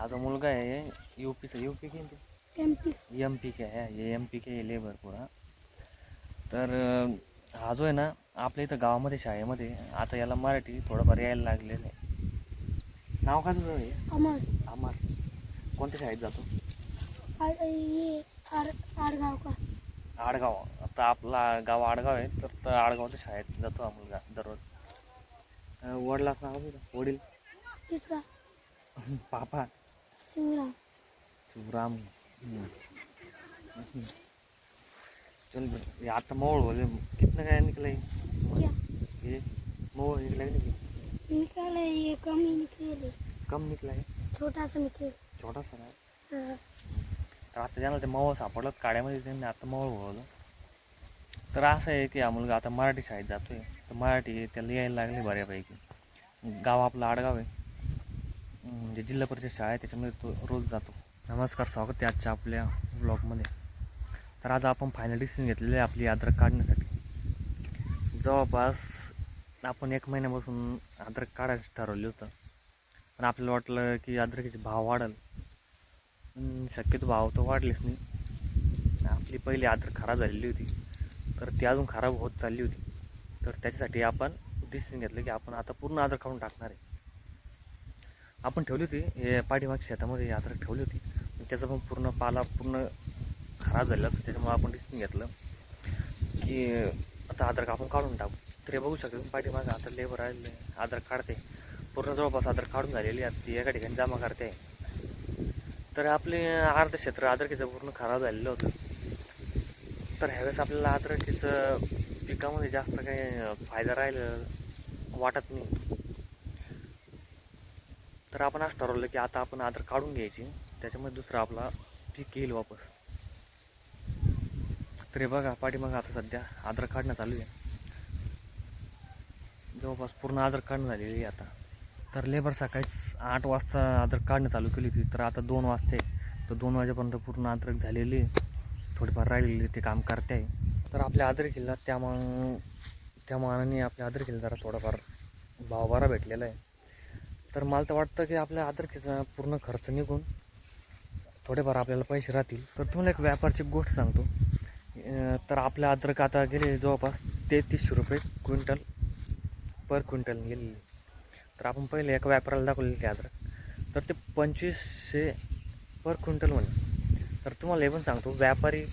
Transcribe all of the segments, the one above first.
हा जो मुलगा आहे यू पीचा U P K M P M P K आहे हे एम पी के लेबर पुरा तर हा जो आहे ना आपल्या इथं गावामध्ये शाळेमध्ये आता याला मराठी थोडंफार यायला लागलेलं आहे. नाव काय तुझं हे? अमर. अमर. कोणत्या शाळेत जातो? आडगाव का आडगाव. आता आपला गाव आडगाव आहे तर त्या आडगावच्या शाळेत जातो हा मुलगा दररोज. वडिलाचं नाव तुझं? वडील? पापा. शिवराम. शिवराम. चल. ये आता मोड़ बोले कितना काय ये? क्या ये मोड़ निकला कि नहीं? निकाले ये कम ही निकले कम निकला है छोटा सा निकले छोटा सा हाँ, तर आता ज्यांना ते मऊ सापडलं काड्यामध्ये त्यांनी आता मऊ बोलवलं. तर असं आहे की हा मुलगा आता मराठी शाळेत जातोय. तर मराठी त्याला यायला लागली बऱ्यापैकी. गाव आपलं आडगाव आहे. म्हणजे जिल्हा परिषद शाळा आहे त्याच्यामध्ये तो रोज जातो. नमस्कार स्वागत आहे आजच्या आपल्या ब्लॉगमध्ये तर आज आपण फायनल डिसिजन घेतलेलं आहे आपली यात्रा काढण्यासाठी. जवळपास आपण एक महिन्यापासून अद्रक काढायचं ठरवलं होतं. पण आपल्याला वाटलं की अद्रकीचे भाव वाढल. शक्यतो भाव तर वाढलेच नाही. आपली पहिली अद्रक खराब झालेली होती. तर ती अजून खराब होत चालली होती. तर त्याच्यासाठी आपण डिसिजन घेतलं की आपण आता पूर्ण आदर काढून टाकणार आहे. आपण ठेवली होती हे पाठीमागच्या शेतामध्ये ही अद्रक ठेवली होती. त्याचा पण पूर्ण पाला पूर्ण खराब झालेला होता त्याच्यामुळे आपण डिसिजन घेतलं की आता अद्रक आपण काढून टाकू. तर हे बघू शकतो पाठीमाग पाठीमागं आता लेबर आहे अद्रक काढते. पूर्ण जवळपास अद्रक काढून झालेली आहे. ती एका ठिकाणी जमा करते. तर आपले अर्ध क्षेत्र अद्रकीचं पूर्ण खराब झालेलं होतं. तर ह्यावेळेस आपल्याला अद्रकीचं पिकामध्ये जास्त काही फायदा राहिलं वाटत नाही. तर आपण असं ठरवलं की आता आपण आधार काढून घ्यायची. त्याच्यामध्ये दुसरा आपला पीक येईल वापस. तर हे बघा पाठीमागं आता सध्या आधार काढणं चालू आहे. जवळपास पूर्ण आधार काढणं झालेली आहे आता. तर लेबर सकाळीच आठ वाजता अद्रक काढणं चालू केली होती. तर आता दोन वाजते. तर दोन वाजेपर्यंत पूर्ण अद्रक झालेली आहे. थोडीफार राहिलेली ते काम करते आहे. तर आपल्या अद्रकीला त्या मान त्या मानाने आपल्या अद्रकीला जरा थोडाफार भाव बरा भेटलेला आहे. तर मला तर वाटतं की आपल्या आदरकीचा पूर्ण खर्च निघून थोडेफार आपल्याला पैसे राहतील. तर तुम्हाला एक व्यापारची गोष्ट सांगतो. तर आपल्या अद्रक आता गेले जवळपास तेहतीसशे रुपये क्विंटल पर क्विंटल गेलेली. तर आपण पहिले एका व्यापाराला दाखवलेली ते अद्रक तर ते पंचवीसशे पर क्विंटल म्हणे. तर तुम्हाला हे पण सांगतो व्यापारी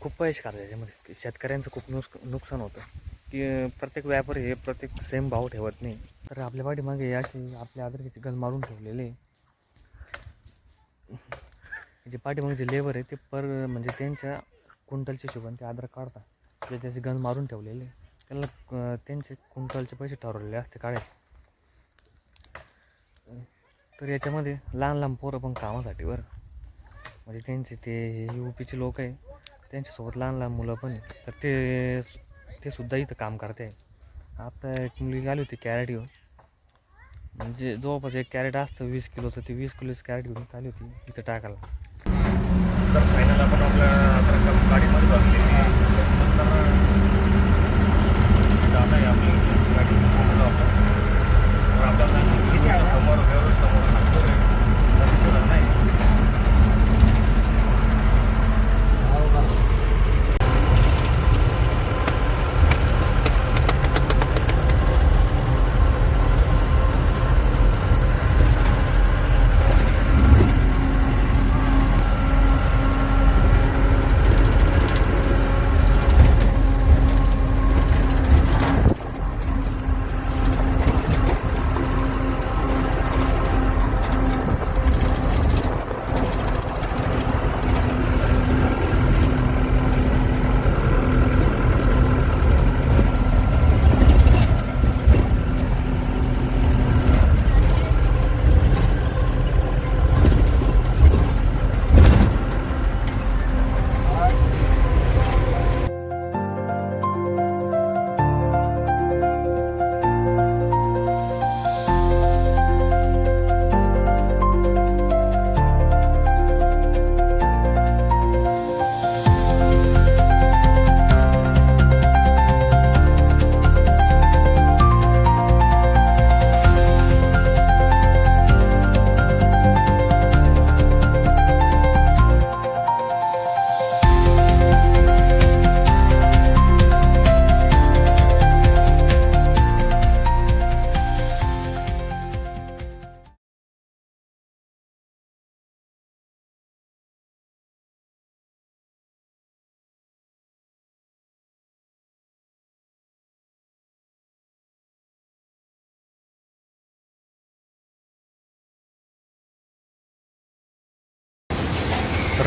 खूप पैसे काढतात याच्यामध्ये. शेतकऱ्यांचं खूप नुस नुकसान होतं. की प्रत्येक व्यापारी हे प्रत्येक सेम भाव ठेवत नाही. तर आपल्या पाठीमागे अशी आपल्या अद्रकीची गल मारून ठेवलेले. जे पाठीमागे जे लेबर आहे ते पर म्हणजे त्यांच्या कुंटलच्या हिशोबाने ते आदर काढतात. ते त्याची गन मारून ठेवलेले त्यांना त्यांचे कुंटलचे पैसे ठरवलेले असते काढायचे. तर याच्यामध्ये लहान लहान पोरं पण कामासाठी बरं. म्हणजे त्यांचे ते यू पीचे लोक आहे त्यांच्यासोबत लहान लहान मुलं पण आहे तर ते ते सुद्धा इथं काम करते आहे आता एक मुलगी आली होती कॅरेट घेऊन. म्हणजे जवळपास एक कॅरेट असतं वीस किलोचं. ते वीस किलोचं कॅरेट घेऊन आली होती इथं टाकायला. तर फायनल आपण आपल्या गाडीमध्ये बसलेली जात आपली गाडी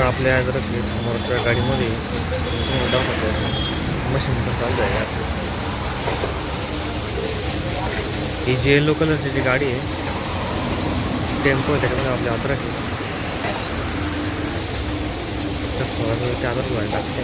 आपल्या जर समोरच्या गाडीमध्ये डाऊन दाखवतो मशीन पण चालू आहे. ही जी येलो कलरची जी गाडी आहे टेम्पो आहे त्याच्यामध्ये आपल्या अद्रक आहे. त्या ते अद्रक व्हायला लागते.